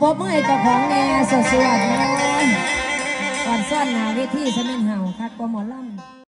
ปบมือเจ้าของแน่สดสวดนะก่อนซ่อนหนาเวทีสมินเห่าคักกว่าหมอลำ